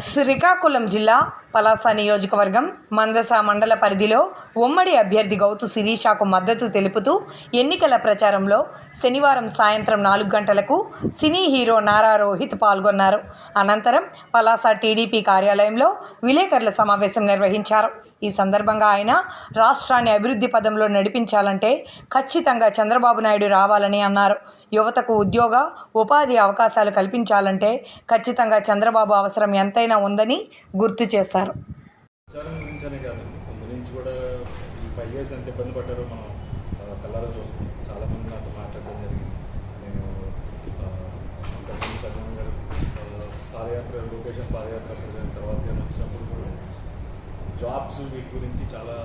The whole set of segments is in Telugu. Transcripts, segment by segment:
శ్రీకాకుళం జిల్లా పలాస నియోజకవర్గం మందస మండల పరిధిలో ఉమ్మడి అభ్యర్థి గౌతు శిరీషాకు మద్దతు తెలుపుతూ ఎన్నికల ప్రచారంలో శనివారం సాయంత్రం నాలుగు గంటలకు సినీ హీరో నారా రోహిత్ పాల్గొన్నారు. అనంతరం పలాస టీడీపీ కార్యాలయంలో విలేకరుల సమావేశం నిర్వహించారు. ఈ సందర్భంగా ఆయన రాష్ట్రాన్ని అభివృద్ధి పదంలో నడిపించాలంటే ఖచ్చితంగా చంద్రబాబు నాయుడు రావాలని అన్నారు. యువతకు ఉద్యోగ ఉపాధి అవకాశాలు కల్పించాలంటే ఖచ్చితంగా చంద్రబాబు అవసరం ఎంతైనా ఉందని గుర్తు చేశారు. ప్రచారం గురించనే కాదు. ముందు నుంచి కూడా ఈ ఫైవ్ ఇయర్స్ ఎంత ఇబ్బంది పడ్డారో మనం ఆ, చూస్తాం చాలామంది నాతో మాట్లాడడం జరిగింది. నేను ఆ, గారు ఆ, పాదయాత్ర లొకేషన్ పాదయాత్ర గారి తర్వాత నేను వచ్చినప్పుడు కూడా జాబ్స్ వీటి గురించి చాలా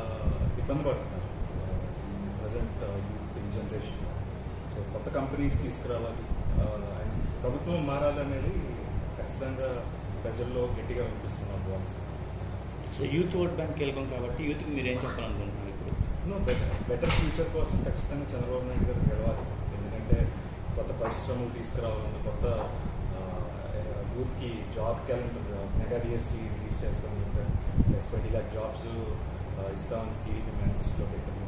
ఇబ్బంది పడుతున్నారు. ప్రజెంట్ యూత్ ఈ జనరేషన్ సో కొత్త కంపెనీస్ తీసుకురావాలి. ఆ, ప్రభుత్వం మారాలనేది ఖచ్చితంగా ప్రజల్లో గట్టిగా వినిపిస్తున్నాం voice so youth vote bank వెళ్ళాం కాబట్టి యూత్కి మీరు ఏం చెప్పాలనుకుంటున్నారు ఇప్పుడు? నో బెటర్ బెటర్ ఫ్యూచర్ కోసం ఖచ్చితంగా చంద్రబాబు నాయుడు గారు గెలవాలి. ఎందుకంటే కొత్త పరిశ్రమలు తీసుకురావాలని కొత్త యూత్కి job calendar mega DSC release చేస్తాను చెప్పారు. ప్లస్ ట్వంటీ ల్యాక్ జాబ్స్ ఇస్తామని టీడీపీ మేనిఫెస్టోలో పెట్టాము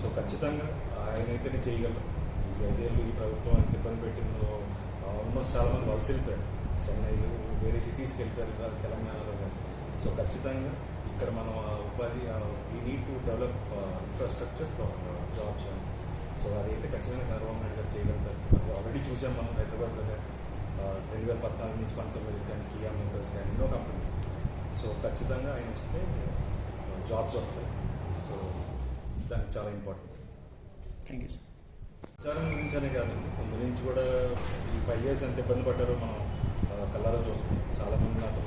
సో ఖచ్చితంగా ఆయన అయితేనే చేయగలరు. ఈ ఐదేళ్ళు ఈ ప్రభుత్వం ఎంత ఇబ్బంది పెట్టిందో ఆల్మోస్ట్ చాలామంది వలస వెళ్ళిపోయారు. చెన్నైలో వేరే సిటీస్కి వెళ్ళిపోయారు కాదు తెలంగాణలో. కానీ సో ఖచ్చితంగా ఇక్కడ మనం ఆ ఉపాధి we need to develop infrastructure for jobs so అదైతే ఖచ్చితంగా చంద్రబాబు నాయుడు గారు చేయగలుగుతారు. ఆల్రెడీ చూసాం మనం హైదరాబాద్లో రెండు వేల పద్నాలుగు నుంచి పంతొమ్మిది కానీ కియా మోటార్స్ కానీ ఎన్నో కంపెనీ. సో ఖచ్చితంగా ఆయన వస్తే జాబ్స్ వస్తాయి. సో దానికి చాలా ఇంపార్టెంట్ థ్యాంక్ యూ సార్ ప్రచారం గురించనే కాదు. ముందు నుంచి కూడా ఈ ఫైవ్ ఇయర్స్ ఎంత ఇబ్బంది పడ్డారో మనం కళ్ళారా చూస్తాం చాలామంది నాతో